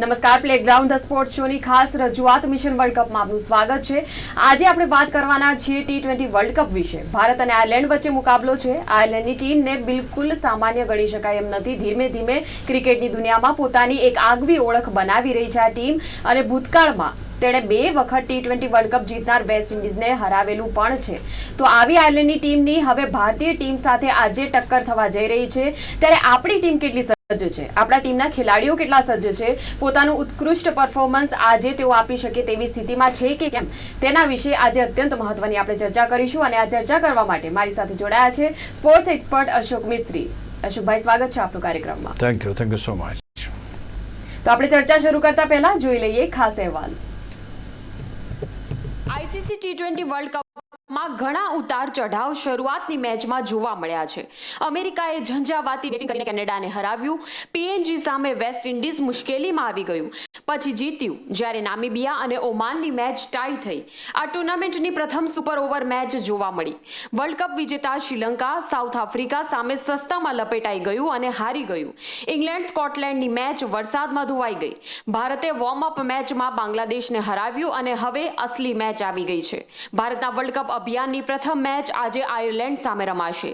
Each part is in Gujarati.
નમસ્કાર પ્લેગ્રાઉન્ડ ધ સ્પોર્ટ શોની ખાસ રજૂઆત મિશન વર્લ્ડ કપમાં આપનું સ્વાગત છે. આજે આપણે વાત કરવાના છીએ ટી ટ્વેન્ટી વર્લ્ડ કપ વિશે. ભારત અને આયર્લેન્ડ વચ્ચે મુકાબલો છે. આયર્લેન્ડની ટીમને બિલકુલ સામાન્ય ગણી શકાય એમ નથી. ધીમે ધીમે ક્રિકેટની દુનિયામાં પોતાની એક આગવી ઓળખ બનાવી રહી છે આ ટીમ અને ભૂતકાળમાં તેણે બે વખત ટી ટ્વેન્ટી વર્લ્ડ કપ જીતનાર વેસ્ટ ઇન્ડિઝને હરાવેલું પણ છે. તો આવી આયર્લેન્ડની ટીમની હવે ભારતીય ટીમ સાથે આજે ટક્કર થવા જઈ રહી છે. ત્યારે આપણી ટીમ કેટલી સજ્જ છે. આપણા ટીમના ખેલાડીઓ કેટલા સજ્જ છે? પોતાનું ઉત્કૃષ્ટ પરફોર્મન્સ આજે તેઓ આપી શકે તેવી સ્થિતિમાં છે કે કેમ? તેના વિશે આજે અત્યંત મહત્વની આપણે ચર્ચા કરીશું અને આ ચર્ચા કરવા માટે મારી સાથે જોડાયા છે સ્પોર્ટ્સ એક્સપર્ટ અશોક મિસ્ત્રી. અશોકભાઈ સ્વાગત છે આપનું કાર્યક્રમમાં. Thank you thank you so much તો આપણે ચર્ચા શરૂ કરતા પહેલા જોઈ લઈએ ખાસ અહેવાલ. આઈસીસી ટી ટ્વેન્ટી વર્લ્ડ કપમાં ઘણા ઉતાર ચઢાવ શરૂઆતની મેચમાં જોવા મળ્યા છે. અમેરિકાએ ઝંઝાવાતી બેટિંગ કરીને કેનેડાને હરાવ્યું. પીએનજી સામે વેસ્ટ ઇન્ડિઝ મુશ્કેલીમાં આવી ગયું. પછી જીત્યું, જ્યારે નામીબિયા અને ઓમાનની મેચ ટાઈ થઈ. આ ટુર્નામેન્ટની પ્રથમ સુપર ઓવર મેચ જોવા મળી. વર્લ્ડ કપ વિજેતા શ્રીલંકા સાઉથ આફ્રિકા સામે સસ્તામાં લપેટાઈ ગયું અને હારી ગયું. ઇંગ્લેન્ડ સ્કોટલેન્ડની મેચ વરસાદમાં ધોવાઈ ગઈ. ભારતે વોર્મ અપ મેચમાં બાંગ્લાદેશને હરાવ્યું અને હવે અસલી મેચ આવી ગઈ છે. ભારતના વર્લ્ડ કપ અભિયાનની પ્રથમ મેચ આજે આયર્લેન્ડ સામે રમાશે.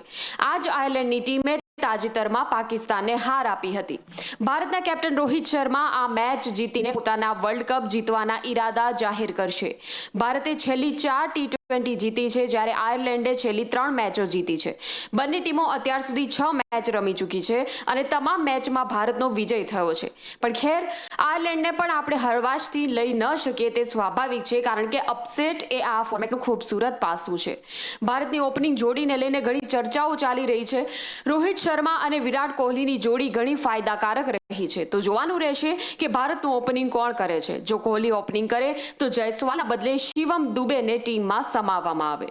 આજ આયર્લેન્ડની ટીમે તાજેતરમાં પાકિસ્તાનને હાર આપી હતી. ભારતના કેપ્ટન રોહિત શર્મા આ મેચ જીતીને પોતાના વર્લ્ડ કપ જીતવાના ઈરાદા જાહેર કરશે. ભારતે છેલ્લી ચાર ટી ટ્વેન્ટી જીતી છે, જ્યારે આયર્લેન્ડે છેલ્લી ત્રણ મેચો જીતી છે. બંને ટીમો અત્યાર સુધી છ મેચ રમી ચૂકી છે અને તમામ મેચમાં ભારતનો વિજય થયો છે. પણ ખેર, આયર્લેન્ડને પણ આપણે હળવાશથી લઈ ન શકીએ તે સ્વાભાવિક છે, કારણ કે અપસેટ એ આ ફોર્મેટનું ખૂબસૂરત પાસું છે. ભારતની ઓપનિંગ જોડીને લઈને ઘણી ચર્ચાઓ ચાલી રહી છે. રોહિત શર્મા અને વિરાટ કોહલીની જોડી ઘણી ફાયદાકારક રહી છે. તો જોવાનું રહેશે કે ભારતનું ઓપનિંગ કોણ કરે છે? જો કોહલી ઓપનિંગ કરે, તો જયસ્વાલના બદલે શિવમ દુબેને ટીમમાં સમાવવામાં આવે.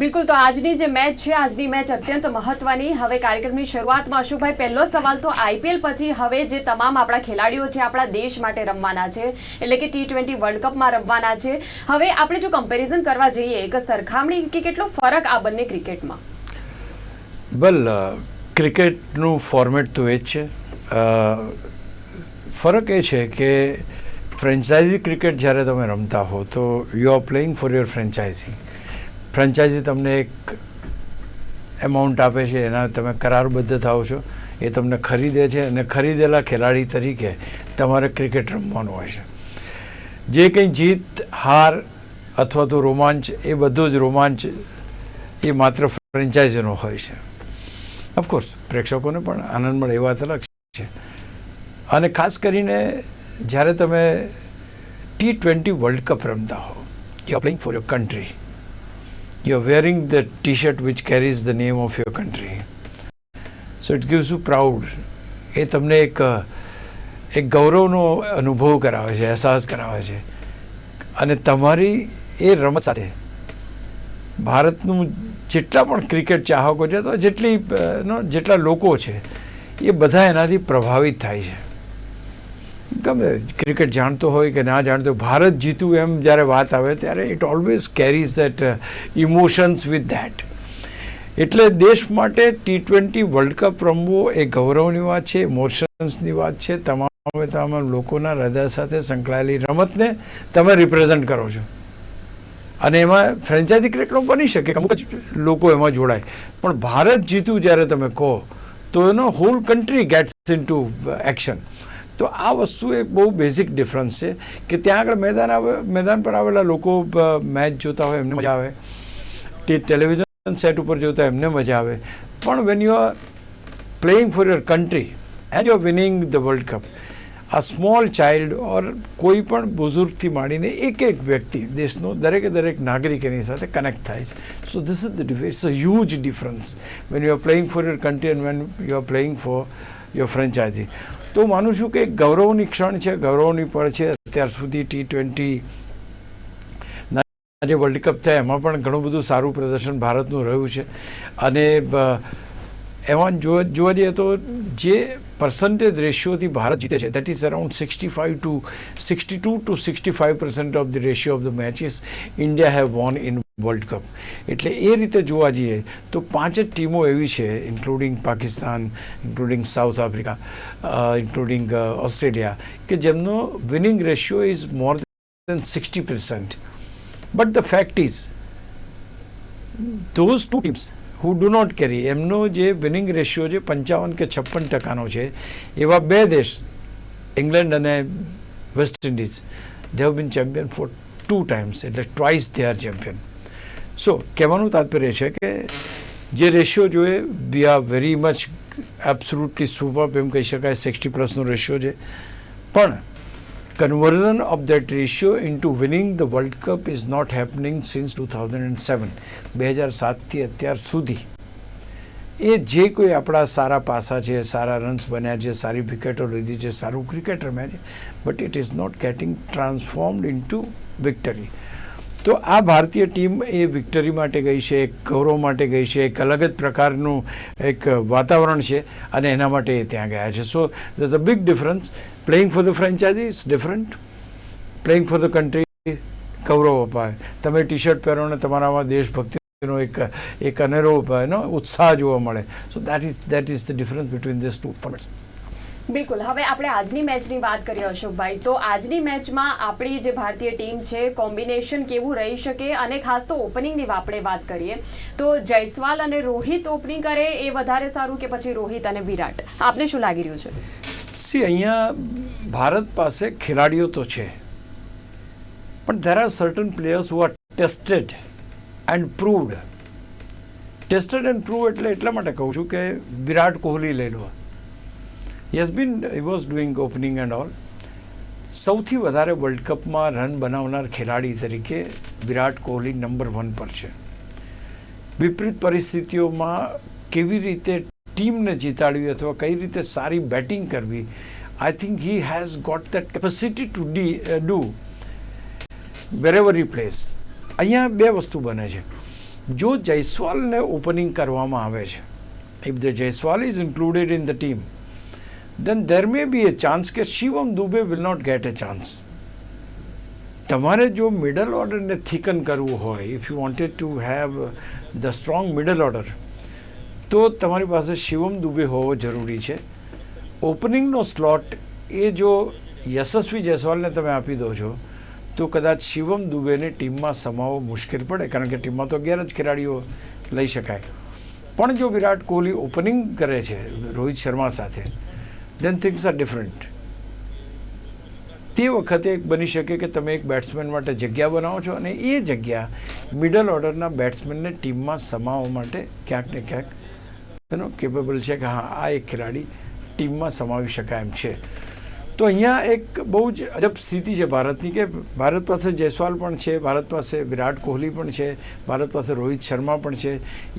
બિલકુલ, તો આજની જે મેચ છે, આજની મેચ અત્યંત મહત્વની. હવે કાર્યક્રમની શરૂઆતમાં અશોકભાઈ, પહેલો સવાલ તો આઈપીએલ પછી હવે જે તમામ આપણા ખેલાડીઓ છે, આપણા દેશ માટે રમવાના છે. એટલે કે ટી ટ્વેન્ટી વર્લ્ડ કપમાં રમવાના છે. હવે આપણે જો કમ્પેરિઝન કરવા જઈએ, એક સરખામણી કે કેટલો ફરક આ બંને ક્રિકેટમાં? વેલ ક્રિકેટનું ફોર્મેટ તો એ જ છે. ફરક એ છે કે ફ્રેન્ચાઇઝી ક્રિકેટ જ્યારે તમે રમતા હો, તો you are playing for your franchise franchise તમને એક એમાઉન્ટ આપે છે, એના તમે કરારબદ્ધ થાઓ છો, એ તમને ખરીદે છે અને ખરીદેલા ખેલાડી તરીકે તમારે ક્રિકેટ રમવાનું હોય છે. જે કંઈ જીત, હાર અથવા તો રોમાંચ, એ બધો જ રોમાંચ એ માત્ર ફ્રેન્ચાઇઝીનો હોય છે. ઓફકોર્સ પ્રેક્ષકોને પણ આનંદ મળે એ વાત અલગ છે. અને ખાસ કરીને જ્યારે તમે ટી ટ્વેન્ટી વર્લ્ડ કપ રમતા હો you are playing for your country you are wearing the T shirt which carries the name of your country so it gives you proud એ તમને એક એક ગૌરવનો અનુભવ કરાવે છે, અહેસાસ કરાવે છે. અને તમારી એ રમત સાથે ભારતનું જેટલા પણ ક્રિકેટ ચાહકો છે તો જેટલી જેટલા લોકો છે, એ બધા એનાથી પ્રભાવિત થાય છે. ગમે ક્રિકેટ જાણતો હોય કે ના જાણતો ભારત જીતું એમ જ્યારે વાત આવે, ત્યારે it always carries that emotions with that એટલે દેશ માટે ટી ટ્વેન્ટી વર્લ્ડ કપ રમવો એ ગૌરવની વાત છે ઇમોશન્સની વાત છે. તમામે, તમામ લોકોના હૃદય સાથે સંકળાયેલી રમતને તમે રિપ્રેઝન્ટ કરો છો. અને એમાં ફ્રેન્ચાઇઝી ક્રિકેટમાં બની શકે અમુક જ લોકો એમાં જોડાય. પણ ભારત જીતું જ્યારે તમે કહો, તો એનો whole country gets into action તો આ વસ્તુ એક બહુ બેઝિક ડિફરન્સ છે, કે ત્યાં આગળ મેદાન આવે, મેદાન પર આવેલા લોકો મેચ જોતા હોય એમને મજા આવે. તે ટેલિવિઝન સેટ ઉપર જોતા એમને મજા આવે. પણ when you are playing for your country and you are winning the world cup આ સ્મોલ ચાઇલ્ડ ઓર કોઈ પણ બુઝુર્ગથી માંડીને એક એક વ્યક્તિ દેશનો દરેકે દરેક નાગરિક એની સાથે કનેક્ટ થાય છે. So this is the it's a huge difference when you are playing for your country and when you are playing for your franchise તો માનું છું કે એક ગૌરવની ક્ષણ છે, ગૌરવની પળ છે. અત્યાર સુધી ટી ટ્વેન્ટી જે વર્લ્ડ કપ થયા, એમાં પણ ઘણું બધું સારું પ્રદર્શન ભારતનું રહ્યું છે. અને એમાં જોવા જઈએ તો જે પર્સન્ટેજ રેશિયોથી ભારત જીતે છે. That is around sixty five to sixty two to sixty five percent of the ratio of the matches India have won in world cup એટલે એ રીતે જોવા જઈએ તો પાંચ જ ટીમો એવી છે including Pakistan including South Africa including Australia કે જેમનો winning ratio is more than sixty percent but the fact is those two teams who do not carry એમનો જે વિનિંગ રેશિયો છે, પંચાવન કે છપ્પન ટકાનો છે. એવા બે દેશ ઇંગ્લેન્ડ અને West Indies they have been champion for two times એટલે twice they are champion so કહેવાનું તાત્પર્ય છે કે જે રેશિયો જોઈએ we are very much absolutely super એમ કહી શકાય સિક્સટી પ્લસનો રેશિયો છે. પણ conversion of that ratio into winning the World Cup is not happening since 2007 બે હજાર સાતથી અત્યાર સુધી. એ જે કોઈ આપણા સારા પાસા છે, સારા રન્સ બન્યા છે, સારી વિકેટો લીધી છે, સારું ક્રિકેટ રમ્યા છે but it is not getting transformed into victory તો આ ભારતીય ટીમ એ વિક્ટરી માટે ગઈ છે, એક ગૌરવ માટે ગઈ છે, એક અલગ જ પ્રકારનું એક વાતાવરણ છે અને એના માટે એ ત્યાં ગયા છે. So thus a big difference playing for the franchise is different playing for the country ગૌરવ અપાય. તમે ટી શર્ટ પહેરો ને તમારામાં દેશભક્તિનો એક એક અનેરો, એનો ઉત્સાહ જોવા મળે. So that is that is the difference between this two formats બિલકુલ. હવે આપણે આજની મેચની વાત કરીએ અશોકભાઈ. તો આજની મેચમાં આપણી જે ભારતીય ટીમ છે, કોમ્બિનેશન કેવું રહી શકે અને ખાસ તો ઓપનિંગની આપણે વાત કરીએ. તો જયસ્વાલ અને રોહિત ઓપનિંગ કરે એ વધારે સારું કે પછી રોહિત અને વિરાટ? આપને શું લાગી રહ્યું છે? સી, અહીંયા ભારત પાસે ખેલાડીઓ તો છે. પણ there are certain players who are tested and proved tested and prove એટલે એટલા માટે કહું છું કે વિરાટ કોહલી લઈ લો. Yes been he was doing opening and all સૌથી વધારે વર્લ્ડ કપમાં રન બનાવનાર ખેલાડી તરીકે વિરાટ કોહલી નંબર વન પર છે. વિપરીત પરિસ્થિતિઓમાં કેવી રીતે ટીમને જીતાડવી અથવા કઈ રીતે સારી બેટિંગ કરવી I think he has got that capacity to D do wherever he plays અહીંયા બે વસ્તુ બને છે. જો જયસ્વાલને ઓપનિંગ કરવામાં આવે છે if the Jaiswal is included in the team then there may be a chance કે Shivam Dubey will not get a chance. તમારે જો મિડલ ઓર્ડરને થિકન કરવું હોય if you wanted to have the strong middle order તો તમારી પાસે શિવમ દુબે હોવો જરૂરી છે ઓપનિંગનો સ્લોટ એ જો યશસ્વી જયસ્વાલને તમે આપી દો છો તો કદાચ શિવમ દુબેને ટીમમાં સમાવવો મુશ્કેલ પડે કારણ કે ટીમમાં તો અગિયાર જ ખેલાડીઓ લઈ શકાય પણ જો વિરાટ કોહલી ઓપનિંગ કરે છે રોહિત શર્મા સાથે દેન થિંગ્સ આર ડિફરન્ટ તે વખતે એક બની શકે કે તમે એક બેટ્સમેન માટે જગ્યા બનાવો છો અને એ જગ્યા મિડલ ઓર્ડરના બેટ્સમેનને ટીમમાં સમાવવા માટે ક્યાંક ને ક્યાંક એનો કેપેબલ છે કે હા, આ એક ખેલાડી ટીમમાં સમાવી શકાય એમ છે. તો અહીંયા એક બહુ જ અજબ સ્થિતિ છે ભારતની કે ભારત પાસે જયસ્વાલ પણ છે, ભારત પાસે વિરાટ કોહલી પણ છે, ભારત પાસે રોહિત શર્મા પણ છે.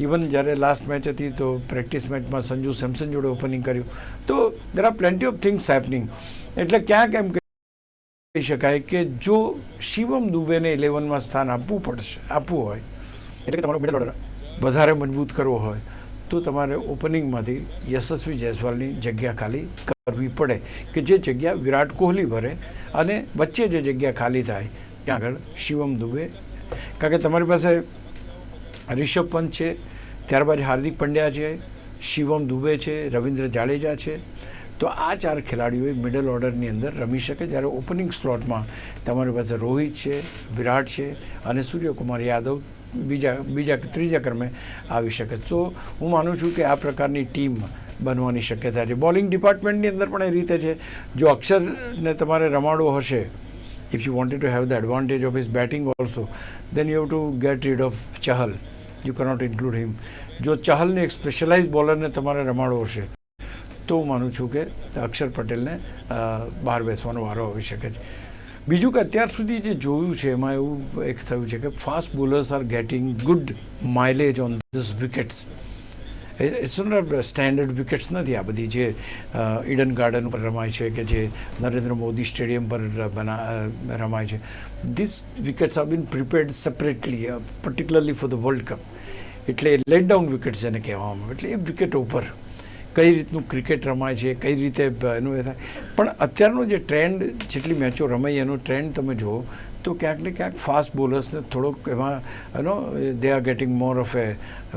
ઇવન જ્યારે લાસ્ટ મેચ હતી તો પ્રેક્ટિસ મેચમાં સંજુ સેમસન જોડે ઓપનિંગ કર્યું. તો there are plenty of things happening એટલે ક્યાંક એમ કહી શકાય કે જો શિવમ દુબેને ઇલેવનમાં સ્થાન આપવું પડશે, આપવું હોય, એટલે તમારો મિડલ ઓર્ડર વધારે મજબૂત કરવો હોય તો તમારે ઓપનિંગમાંથી યશસ્વી જયસ્વાલની જગ્યા ખાલી કરવી પડે કે જે જગ્યા વિરાટ કોહલી ભરે અને વચ્ચે જે જગ્યા ખાલી થાય, ત્યાં આગળ શિવમ દુબે. કારણ કે તમારી પાસે રિષભ પંત છે, ત્યારબાદ હાર્દિક પંડ્યા છે, શિવમ દુબે છે, રવિન્દ્ર જાડેજા છે. તો આ ચાર ખેલાડીઓએ મિડલ ઓર્ડરની અંદર રમી શકે જ્યારે ઓપનિંગ સ્લોટમાં તમારી પાસે રોહિત છે, વિરાટ છે અને સૂર્યકુમાર યાદવ બીજા બીજા ત્રીજા ક્રમે આવી શકે. તો હું માનું છું કે આ પ્રકારની ટીમ બનવાની શક્યતા છે. બોલિંગ ડિપાર્ટમેન્ટની અંદર પણ એ રીતે છે. જો અક્ષરને તમારે રમાડવો હશે if you wanted to have the advantage of his batting also then you have to get rid of Chahal you cannot include him જો ચહલને એક સ્પેશિયલાઇઝ બોલરને તમારે રમાડવો હશે, તો હું માનું છું કે અક્ષર પટેલને બહાર બેસવાનો વારો આવી શકે છે. બીજું કે અત્યાર સુધી જે જોયું છે, એમાં એવું એક થયું છે કે fast bowlers are getting good mileage on this wickets it's not standard wickets નથી આ બધી જે ઈડન ગાર્ડન પર રમાય છે કે જે નરેન્દ્ર મોદી સ્ટેડિયમ પર બના રમાય છે. This wickets are been prepared separately particularly for the world cup એટલે લેટ ડાઉન વિકેટ્સ એને કહેવામાં આવે. એટલે એ વિકેટ ઉપર કઈ રીતનું ક્રિકેટ રમાય છે, કઈ રીતે એનું એ થાય. પણ અત્યારનો જે ટ્રેન્ડ, જેટલી મેચો રમાઈ એનો ટ્રેન્ડ તમે જુઓ, તો ક્યાંક ને ક્યાંક ફાસ્ટ બોલર્સને થોડોક એમાં, એનો they are getting more of a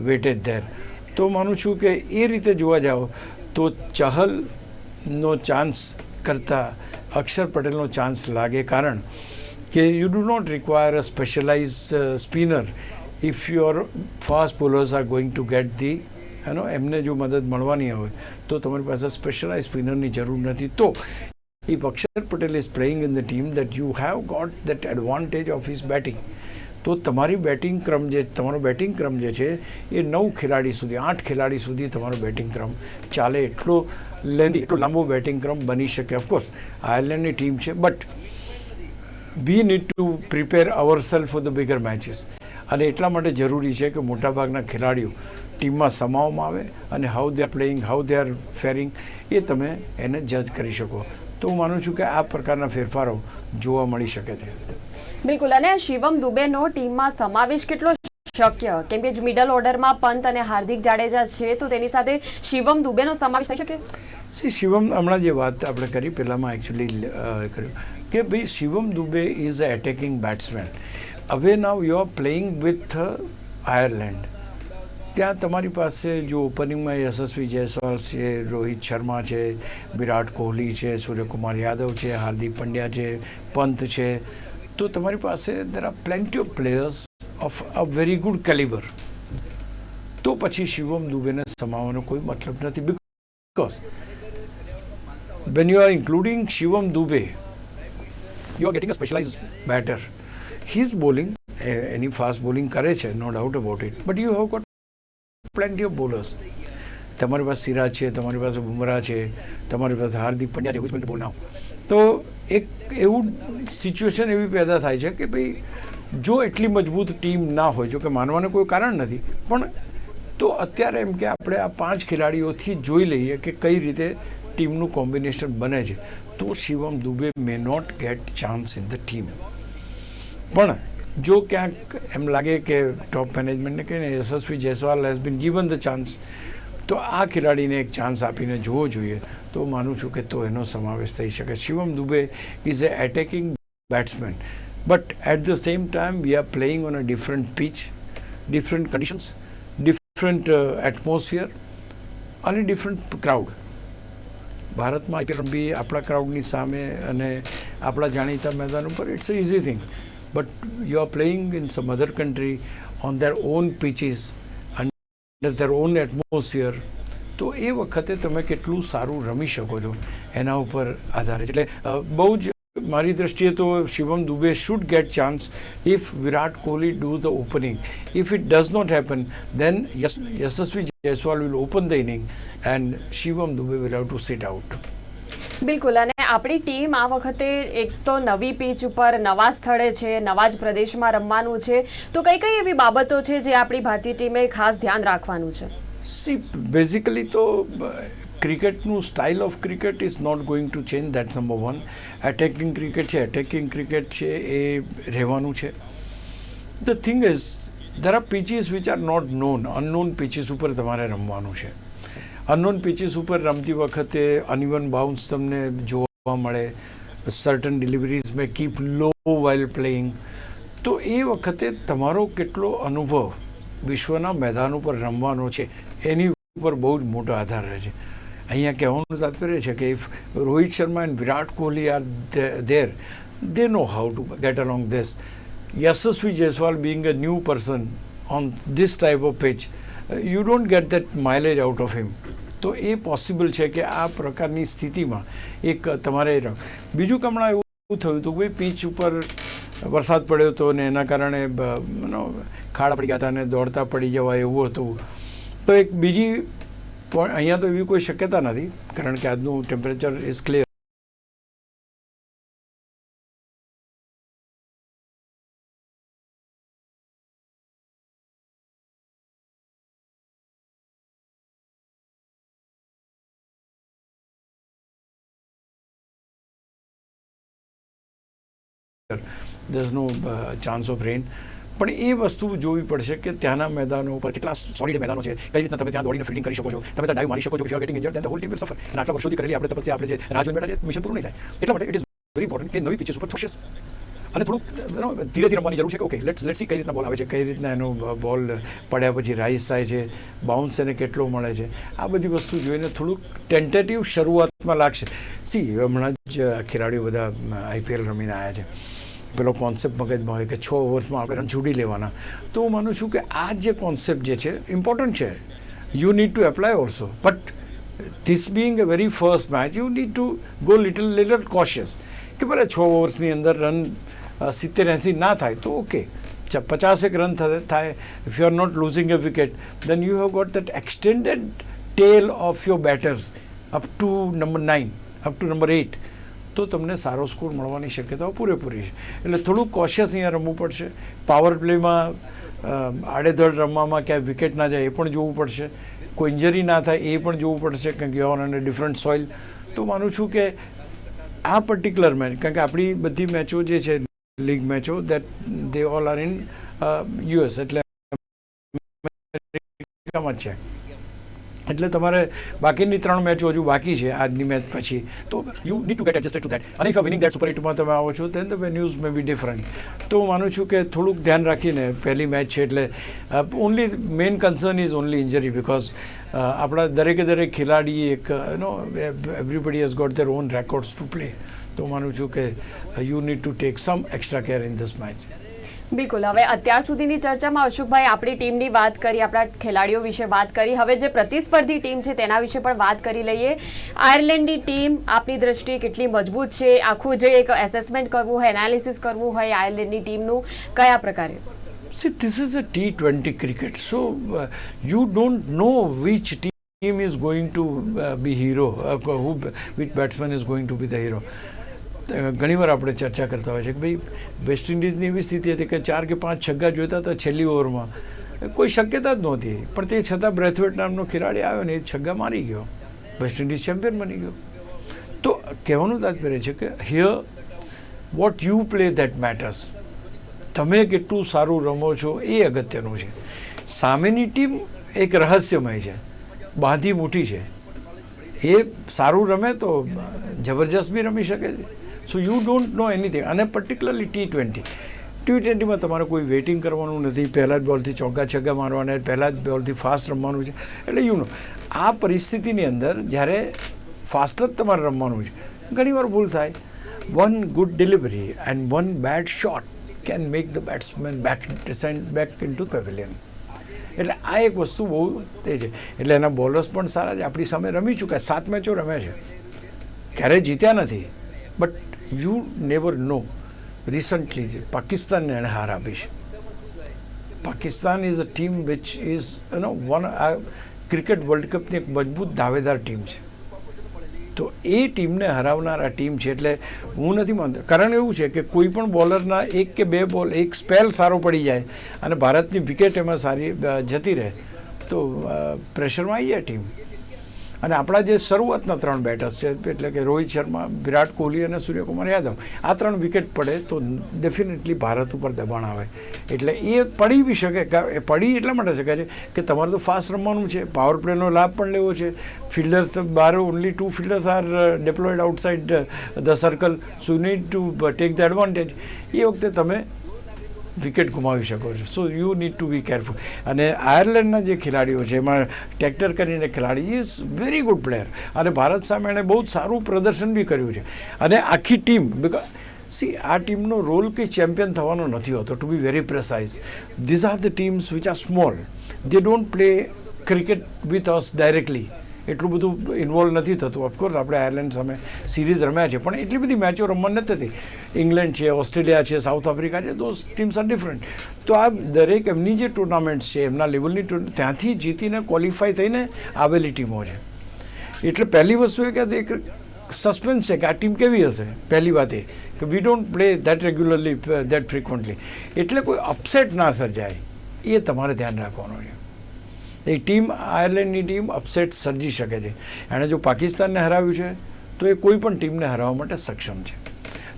weightage there તો માનું છું કે એ રીતે જોવા જાઓ, તો ચહલનો ચાન્સ કરતાં અક્ષર પટેલનો ચાન્સ લાગે. કારણ કે you do not require a specialise spinner if your fast bowlers are going to get the એનો એમને જો મદદ મળવાની હોય, તો તમારી પાસે સ્પેશિયલાઇઝ સ્પિનરની જરૂર નથી. તો if Akshar Patel is playing in the team that you have got that advantage of his batting. તો તમારી બેટિંગ ક્રમ જે, તમારો બેટિંગ ક્રમ જે છે, એ નવ ખેલાડી સુધી, આઠ ખેલાડી સુધી તમારો બેટિંગ ક્રમ ચાલે. એટલો લેન્ધી એટલો લાંબો બેટિંગ ક્રમ બની શકે. ઓફકોર્સ આયર્લેન્ડની ટીમ છે but we need to prepare our self for the bigger matches અને એટલા માટે જરૂરી છે કે મોટાભાગના ખેલાડીઓ ટીમમાં સમાવવામાં આવે અને how they are playing how they are faring એ તમે એને જજ કરી શકો. તો હું માનું છું કે આ પ્રકારના ફેરફારો જોવા મળી શકે છે. બિલકુલ. અને શિવમ દુબેનો ટીમમાં સમાવેશ કેટલો શક્ય? કેમ કે મિડલ ઓર્ડરમાં પંત અને હાર્દિક જાડેજા છે તો તેની સાથે શિવમ દુબેનો સમાવેશ થઈ શકે? સી શિવમ હમણાં જે વાત આપણે કરી પહેલાંમાં એકચ્યુઅલી કર્યું કે ભાઈ Shivam Dube is a attacking batsman હવે now you are playing with Ireland ત્યાં તમારી પાસે જો ઓપનિંગમાં યશસ્વી જયસ્વાલ છે રોહિત શર્મા છે વિરાટ કોહલી છે સૂર્યકુમાર યાદવ છે હાર્દિક પંડ્યા છે પંત છે તો તમારી પાસે there are plenty of players of a very good calibre તો પછી શિવમ દુબેને સમાવવાનો કોઈ મતલબ નથી. Because when you are including Shivam Dubey, you are getting a specialized batter. His bowling, any fast bowling કરે છે no doubt about it but you have got plenty of bowlers તમારી પાસે સિરાજ છે, તમારી પાસે બુમરાહ છે, તમારી પાસે હાર્દિક પંડ્યા છે bowl now? તો એક એવું સિચ્યુએશન એવી પેદા થાય છે કે ભાઈ, જો એટલી મજબૂત ટીમ ના હોય, જો કે માનવાનું કોઈ કારણ નથી, પણ તો અત્યારે એમ કે આપણે આ પાંચ ખેલાડીઓથી જોઈ લઈએ કે કઈ રીતે ટીમનું કોમ્બિનેશન બને છે. તો Shivam Dube may not get chance in the team પણ જો ક્યાંક એમ લાગે કે ટોપ મેનેજમેન્ટને કહીને Yashasvi Jaiswal has been given the chance તો આ ખેલાડીને એક ચાન્સ આપીને જોવો જોઈએ તો માનું છું કે તો એનો સમાવેશ થઈ શકે Shivam Dube is a attacking batsman but at the same time we are playing on a different pitch different conditions different atmosphere અને ડિફરન્ટ ક્રાઉડ ભારતમાં રમવી, આપણા ક્રાઉડની સામે અને આપણા જાણીતા મેદાન ઉપર it's a easy thing but you are playing in some other country on their on pitches under their own atmosphere તો એ વખતે તમે કેટલું સારું રમી શકો છો એના ઉપર આધારે એટલે અ, બહુ જ મારી દ્રષ્ટિએ તો Shivam Dube should get chance if Virat Kohli do the opening if it does not happen then Yashasvi Jaiswal will open the inning and Shivam Dube will have to sit out બિલકુલ અને આપણી ટીમ આ વખતે એક તો નવી પીચ ઉપર નવા સ્થળે છે, નવા જ પ્રદેશમાં રમવાનું છે. તો કઈ કઈ એવી બાબતો છે જે આપણી ભારતીય ટીમે ખાસ ધ્યાન રાખવાનું છે? સી બેઝિકલી તો ક્રિકેટનું style of cricket is not going to change that number one attacking cricket છે એટેકિંગ ક્રિકેટ છે, એ રહેવાનું છે. The thing is there are pitches which are not known unknown pitches ઉપર તમારે રમવાનું છે. અનનોન પીચીસ ઉપર રમતી વખતે અનઇવન બાઉન્સ તમને જોવા મળે certain deliveries may keep low while playing તો એ વખતે તમારો કેટલો અનુભવ વિશ્વના મેદાન ઉપર રમવાનો છે, એની ઉપર બહુ જ મોટો આધાર રહે છે. અહીંયા કહેવાનું તાત્પર્ય છે કે if Rohit Sharma and Virat Kohli are there they know how to get along this Yashasvi Jaiswal being a new person on this type of patch you don't get that mileage out of him તો એ પોસિબલ છે કે આ પ્રકારની સ્થિતિમાં એક તમારે બીજું કે હમણાં એવું થયું હતું કે પીચ ઉપર વરસાદ પડ્યો હતો ને એના કારણે ખાડ ખાડા પડી ગયા હતા અને દોડતા પડી જવાય એવું હતું. તો એક બીજી પણ અહીંયા તો એવી કોઈ શક્યતા નથી, કારણ કે આજનું temperature is clear there's no no chance of rain પણ એ વસ્તુ જોવી પડશે કે ત્યાંના મેદાનો ઉપર કેટલા સોલિડ મેદાનો છે, કઈ રીતના તમે ત્યાં દોડીને ફિલ્ડિંગ કરી શકો છો, તમે ડાઈવ મારી શકો છો are getting injured whole team will suffer અને આટલા વર્ષોથી કરેલી આપણે તપસ્યા આપણે જે રાહ જોઈને છે મિશન પૂરું નહીં થાય. એટલા માટે ઇટ ઇઝ વેરી ઇમ્પોર્ટન્ટ કે નવી પિચિસ ઉપર થશે. અને થોડુંક ધીરે ધીરે રમવાની જરૂર છે કે ઓકે લેટ્સ લેટ્સ કઈ રીતના બોલ આવે છે. કઈ રીતના એનો બોલ પડ્યા પછી રાઇઝ થાય છે બાઉન્સ એને કેટલો મળે છે. આ બધી વસ્તુ જોઈને થોડુંક ટેન્ટેટિવ શરૂઆતમાં લાગશે. સી હમણાં જ ખેલાડીઓ બધા આઈપીએલ રમીને આવ્યા છે. પેલો કોન્સેપ્ટ મગજમાં હોય કે છ ઓવર્સમાં આપણે છોડી લેવાના. તો હું માનું છું કે આ જે કોન્સેપ્ટ જે છે ઇમ્પોર્ટન્ટ છે. You need to apply also but this being a very first match you need to go little little cautious કે ભલે છ ઓવર્સની અંદર રન સિત્તેર, એંસી ના થાય, તો ઓકે પચાસેક રન થાય. If you are not losing a wicket then you have got that extended tail of your batters up to number nine up to number eight તો તમને સારો સ્કોર મળવાની શક્યતાઓ પૂરેપૂરી છે. એટલે થોડુંક કોશિયસ અહીંયા રમવું પડશે. પાવર પ્લેમાં આડેધડ રમવામાં ક્યાંય વિકેટ ના જાય એ પણ જોવું પડશે. કોઈ ઇન્જરી ના થાય એ પણ જોવું પડશે, કારણ કે યુ અને ડિફરન્ટ સોઇલ તો માનું છું કે આ પર્ટિક્યુલર મેચ કારણ કે આપણી બધી મેચો જે છે લીગ મેચો that they all are in US એટલે અમેરિકામાં છે. એટલે તમારે બાકીની ત્રણ મેચો હજુ બાકી છે, આજની મેચ પછી. તો you need to get adjusted to that અને ઇફ વિનિંગ દેટ સુપર એટમાં તમે આવો છો then the news may be different તો હું માનું છું કે થોડુંક ધ્યાન રાખીને પહેલી મેચ છે એટલે only main concern is only injury because આપણા દરેકે દરેક ખેલાડી એક નો everybody has got their own records to play તો માનું છું કે you need to take some extra care in this match બિલકુલ. હવે અત્યાર સુધીની ચર્ચામાં અશોકભાઈ આપણી ટીમની વાત કરી આપણા ખેલાડીઓ વિશે વાત કરી. હવે જે પ્રતિસ્પર્ધી ટીમ છે તેના વિશે પણ વાત કરી લઈએ. આયર્લેન્ડની ટીમ આપની દ્રષ્ટિએ કેટલી મજબૂત છે? આખું જે એક એસેસમેન્ટ કરવું હોય એનાલિસિસ કરવું હોય આયર્લેન્ડની ટીમનું કયા પ્રકારે? See, this is a T20 cricket, so uh, you don't know which team is going to uh, be hero, uh, who, which batsman is going to be the. ઘણીવાર આપણે ચર્ચા કરતા હોય છે કે ભાઈ, વેસ્ટ ઇન્ડિઝની એવી સ્થિતિ હતી કે ચાર કે પાંચ છગ્ગા જોઈતા હતા છેલ્લી ઓવરમાં. કોઈ શક્યતા જ નહોતી. પણ તે છતાં બ્રેથવેટ નામનો ખેલાડી આવ્યો ને એ છગ્ગા મારી ગયો. વેસ્ટ ઇન્ડિઝ ચેમ્પિયન બની ગયો. તો કહેવાનું તાત્પર્ય છે કે here what you play that matters તમે કેટલું સારું રમો છો એ અગત્યનું છે. સામેની ટીમ એક રહસ્યમય છે. બાંધી મૂઠી છે. એ સારું રમે તો જબરજસ્ત બી રમી શકે છે. So you don't know anything અને પર્ટિક્યુલરલી ટી ટ્વેન્ટી ટી ટ્વેન્ટીમાં તમારે કોઈ વેઇટિંગ કરવાનું નથી. પહેલાં જ બોલથી ચોગ્ગા છગ્ગા મારવાના પહેલાં જ બોલથી ફાસ્ટ રમવાનું છે. એટલે યુ નો આ પરિસ્થિતિની અંદર જ્યારે ફાસ્ટ જ તમારે રમવાનું છે, ઘણીવાર ભૂલ થાય. One good delivery and one bad shot can make the batsman back send back into pavilion એટલે આ એક વસ્તુ બહુ તે છે. એટલે એના બોલર્સ પણ સારા છે. આપણી સામે રમી ચૂક્યા. સાત મેચો રમ્યા છે. ક્યારેય જીત્યા નથી. But you never know recently પાકિસ્તાનને એણે હાર આપી છે Pakistan is a team which is you know one આ ક્રિકેટ વર્લ્ડ કપની એક મજબૂત દાવેદાર ટીમ છે તો એ ટીમને હરાવનાર આ ટીમ છે એટલે હું નથી માનતો કારણ એવું છે કે કોઈ પણ બોલરના એક કે બે બોલ એક સ્પેલ સારો પડી જાય અને ભારતની વિકેટ એમાં સારી જતી રહે તો પ્રેશરમાં આવી જાય ટીમ અને આપણા જે શરૂઆતના ત્રણ બેટર્સ છે, એટલે કે રોહિત શર્મા, વિરાટ કોહલી અને સૂર્યકુમાર યાદવ, આ ત્રણ વિકેટ પડે તો ડેફિનેટલી ભારત ઉપર દબાણ આવે. એટલે એ પડી બી શકે એ પડી એટલા માટે શકે છે કે તમારે તો ફાસ્ટ રમવાનું છે પાવર પ્લેનો લાભ પણ લેવો છે. Fielders bar only two fielders are deployed outside the circle so need to take the advantage એ વખતે તમે વિકેટ ગુમાવી શકો છો. So you need to be careful અને આયર્લેન્ડના જે ખેલાડીઓ છે, એમાં ટેક્ટર કરીને ખેલાડી ઇઝ વેરી ગુડ પ્લેયર અને ભારત સામે એણે બહુ જ સારું પ્રદર્શન બી કર્યું છે. અને આખી ટીમ બિકોઝ સી આ ટીમનો રોલ કે ચેમ્પિયન થવાનો નથી હોતો to be very precise these are the teams which are small they don't play cricket with us directly એટલું બધું ઇન્વોલ્વ નથી થતું. ઓફકોર્સ આપણે આયર્લેન્ડ સામે સિરીઝ રમ્યા છે પણ એટલી બધી મેચો રમવા નથી થતી. ઇંગ્લેન્ડ છે ઓસ્ટ્રેલિયા છે સાઉથ આફ્રિકા છે દોઝ ટીમ્સ આર ડિફરન્ટ તો આ દરેક એમની જે ટુર્નામેન્ટ્સ છે, એમના લેવલની ત્યાંથી જીતીને ક્વોલિફાય થઈને આવેલી ટીમો છે. એટલે પહેલી વસ્તુ એ કે એક સસ્પેન્સ છે કે આ ટીમ કેવી હશે? પહેલી વાત એ. કે we don't play that regularly that frequently એટલે કોઈ અપસેટ ના સર્જાય, એ તમારે ધ્યાન રાખવાનું છે. એ ટીમ આયર્લેન્ડની ટીમ અપસેટ સર્જી શકે છે. એણે જો પાકિસ્તાનને હરાવ્યું છે, તો એ કોઈ પણ ટીમને હરાવવા માટે સક્ષમ છે.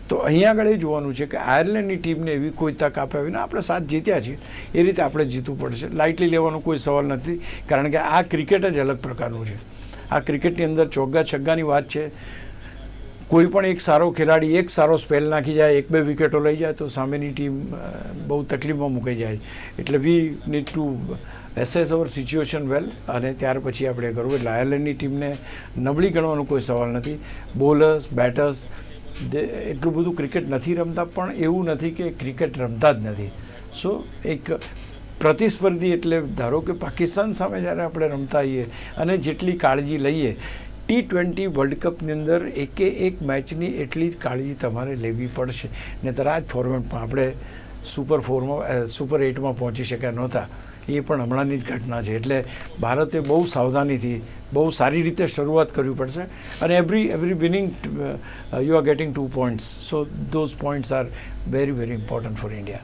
તો અહીંયા આગળ એ જોવાનું છે કે આયર્લેન્ડની ટીમને એવી કોઈ તક આપ્યા વિના આપણે સાથ જીત્યા છીએ. એ રીતે આપણે જીતવું પડશે. લાઇટલી લેવાનો કોઈ સવાલ નથી, કારણ કે આ ક્રિકેટ જ અલગ પ્રકારનું છે. આ ક્રિકેટની અંદર ચોગ્ગા છગ્ગાની વાત છે. કોઈ પણ એક સારો ખેલાડી એક સારો સ્પેલ નાખી જાય, એક બે વિકેટો લઈ જાય, તો સામેની ટીમ બહુ તકલીફમાં મૂકાઈ જાય. એટલે we need to assess our situation well અને ત્યાર પછી આપણે કરવું એટલે આયર્લેન્ડની ટીમને નબળી ગણવાનો કોઈ સવાલ નથી. બોલર્સ બેટર્સ એટલું બધું ક્રિકેટ નથી રમતા, પણ એવું નથી કે ક્રિકેટ રમતા જ નથી. સો એક પ્રતિસ્પર્ધી એટલે ધારો કે પાકિસ્તાન સામે જ્યારે આપણે રમતા હોઈએ અને જેટલી કાળજી લઈએ ટી ટ્વેન્ટી વર્લ્ડ કપની અંદર એકે એક મેચની એટલી જ કાળજી તમારે લેવી પડશે. ને તરા જ ફોર્મેટમાં આપણે સુપર ફોરમાં સુપર એટમાં પહોંચી શક્યા નહોતા. એ પણ હમણાંની જ ઘટના છે. એટલે ભારતે બહુ સાવધાનીથી બહુ સારી રીતે શરૂઆત કરવી પડશે. અને every every winning you are getting two points so those points are very very important for India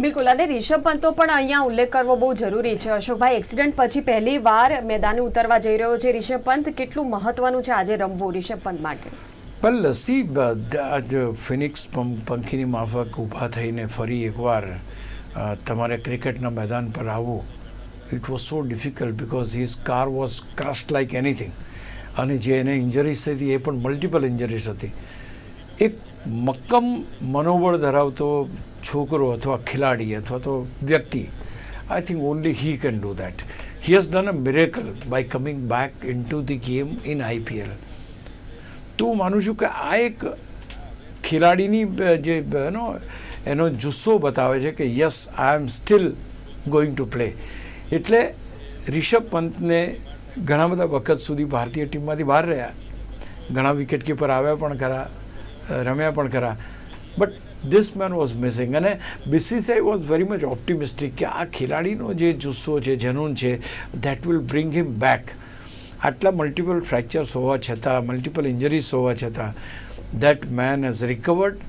બિલકુલ. અને રિષભ પંતો પણ અહીંયા ઉલ્લેખ કરવો બહુ જરૂરી છે. અશોકભાઈ એક્સિડન્ટ પછી પહેલી વાર મેદાને ઉતરવા જઈ રહ્યો છે રિષભ પંત. કેટલું મહત્વનું છે આજે રમવું રિષભ પંત માટે? પણ બધા આજ ફિનિક્સ પંખીની માફક ઊભા થઈને ફરી એકવાર તમારે ક્રિકેટના મેદાન પર આવવું it was so difficult because his car was crushed like anything અને જે એને ઇન્જરીઝ થઈ હતી, એ પણ મલ્ટિપલ ઇન્જરીઝ હતી. એક મક્કમ મનોબળ ધરાવતો છોકરો અથવા ખેલાડી અથવા તો વ્યક્તિ I think only he can do that has done a miracle by coming back into the game in IPL તો હું માનું છું કે આ એક ખેલાડીની જે એનો એનો જુસ્સો બતાવે છે કે, yes I am still going to play એટલે રિષભ પંતને ઘણા બધા વખત સુધી ભારતીય ટીમમાંથી બહાર રહ્યા. ઘણા વિકેટ કીપર આવ્યા પણ ખરા રમ્યા પણ ખરા. But this man was missing અને BCCI was very much optimistic કે આ ખેલાડીનો જે જુસ્સો છે, જનૂન છે that will bring him back આટલા મલ્ટિપલ ફ્રેક્ચર્સ હોવા છતાં મલ્ટિપલ ઇન્જરીઝ હોવા છતાં that man has recovered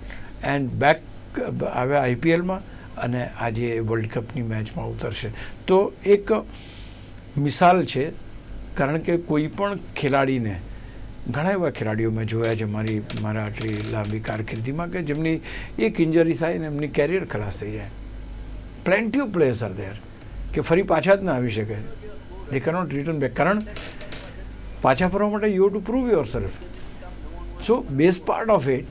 and back આવ્યા આઈપીએલમાં અને આજે વર્લ્ડ કપની મેચમાં ઉતરશે. તો એક મિસાલ છે, કારણ કે કોઈ પણ ખેલાડીને, ઘણા એવા ખેલાડીઓ મેં જોયા છે, મારી, મારા આટલી લાંબી કારકિર્દીમાં કે જેમની એક ઇન્જરી થાય ને એમની કેરિયર ખલાસ થઈ જાય. Plenty of players are there કે ફરી પાછા જ ના આવી શકે. દે કેનોટ રિટર્ન બેક કારણ પાછા ફરવા માટે you to prove yourself so best part of it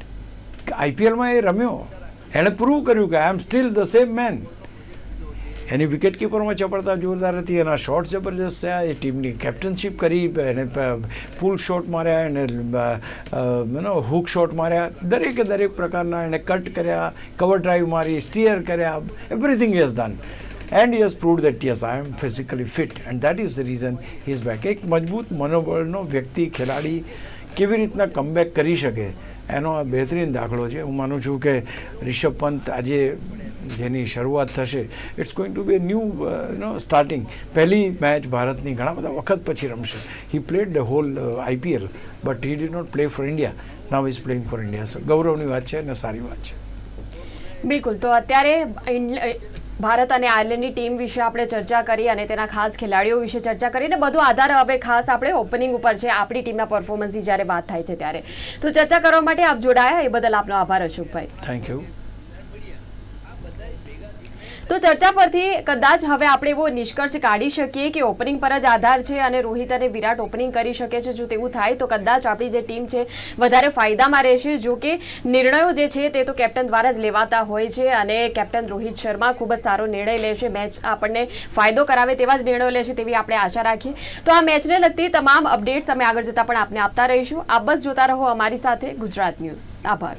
આઈપીએલમાં એ રમ્યો. એણે પ્રૂવ કર્યું કે I am still the same man any wicket કીપરમાં ચપળતા જોરદાર હતી એના શોટ જબરજસ્ત થયા. એ ટીમની કેપ્ટનશીપ કરી, એને પુલ શોટ માર્યા, એને નો હુક શોટ માર્યા. દરેકે દરેક પ્રકારના એણે કટ કર્યા કવર ડ્રાઈવ મારી સ્ટીયર કર્યા everything has done and yes prove that yes I am physically fit and that is the reason he is એક મજબૂત, મનોબળનો વ્યક્તિ, ખેલાડી કેવી રીતના કમબેક કરી શકે? એનો આ બહેતરીન દાખલો છે. હું માનું છું કે રિષભ પંત આજે જેની શરૂઆત થશે it's going to be new no starting પહેલી મેચ ભારતની ઘણા બધા વખત પછી રમશે. He played the whole IPL but he did not play for India now is playing for India so ગૌરવની વાત છે અને સારી વાત છે. બિલકુલ. તો અત્યારે ભારત અને આયર્લેન્ડની ટીમ વિશે આપણે ચર્ચા કરી અને તેના ખાસ ખેલાડીઓ વિશે ચર્ચા કરીને બધો આધાર હવે ખાસ આપણે ઓપનિંગ ઉપર છે. આપણી ટીમના પરફોર્મન્સની જ્યારે વાત થાય છે ત્યારે. તો ચર્ચા કરવા માટે આપ જોડાયા. એ બદલ આપનો આભાર અશોકભાઈ. થેન્ક યુ તો ચર્ચા પરથી કદાચ હવે આપણે એવો નિષ્કર્ષ કાઢી શકીએ કે ઓપનિંગ પર જ આધાર છે અને રોહિત અને વિરાટ ઓપનિંગ કરી શકે છે જો તેવું થાય, તો કદાચ આપણી જે ટીમ છે વધારે ફાયદામાં રહેશે. જો કે નિર્ણયો જે છે તે તો કેપ્ટન દ્વારા જ લેવાતા હોય છે અને કેપ્ટન રોહિત શર્મા ખૂબ જ સારો નિર્ણય લેશે. મેચ આપણને ફાયદો કરાવે તેવા જ નિર્ણયો લેશે તેવી આપણે આશા રાખીએ. તો આ મેચને લગતી તમામ અપડેટ્સ અમે આગળ જતાં પણ આપને આપતા રહીશું. આપ બસ જોતા રહો અમારી સાથે ગુજરાત ન્યૂઝ. આભાર.